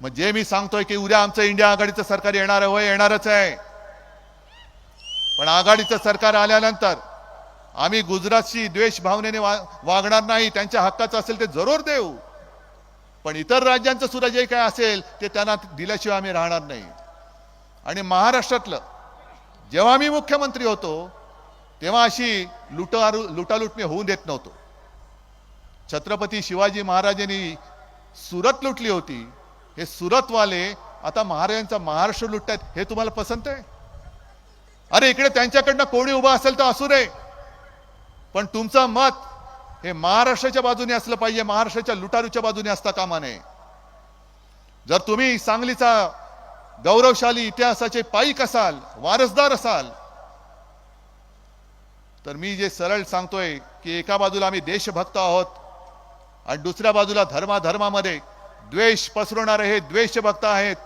मग जे मी सांगतोय की उद्या आमचं इंडिया आघाडीचं सरकार येणार आहे होय येणारच आहे. पण आघाडीचं सरकार आल्यानंतर आम्ही गुजरातशी द्वेष भावनेने वा वागणार नाही त्यांच्या हक्काचं असेल ते जरूर देऊ. पण इतर राज्यांचं सुद्धा जे काय असेल ते त्यांना दिल्याशिवाय आम्ही राहणार नाही. आणि महाराष्ट्रातलं जेव्हा मी मुख्यमंत्री होतो तेव्हा अशी लुटारू लुटालूट मी होऊन देत नव्हतो. छत्रपती शिवाजी महाराजांनी सुरत लुटली होती. हे सुरतवाले आता महाराजांचा महाराष्ट्र लुटतायत हे तुम्हाला पसंत आहे? अरे इकडे त्यांच्याकडनं कोणी उभा असेल तर असू रे पण तुमचं मत हे महाराष्ट्राच्या बाजूने असलं पाहिजे महाराष्ट्राच्या लुटारूच्या बाजूने असता कामा नये. जर तुम्ही सांगलीचा गौरवशाली इतिहासाचे पाईक असाल वारसदार असाल तर मी जे सरळ सांगतोय की एका बाजूला आम्ही देशभक्त आहोत आणि दुसऱ्या बाजूला धर्माधर्मामध्ये द्वेष पसरवणारे हे द्वेष भक्त आहेत.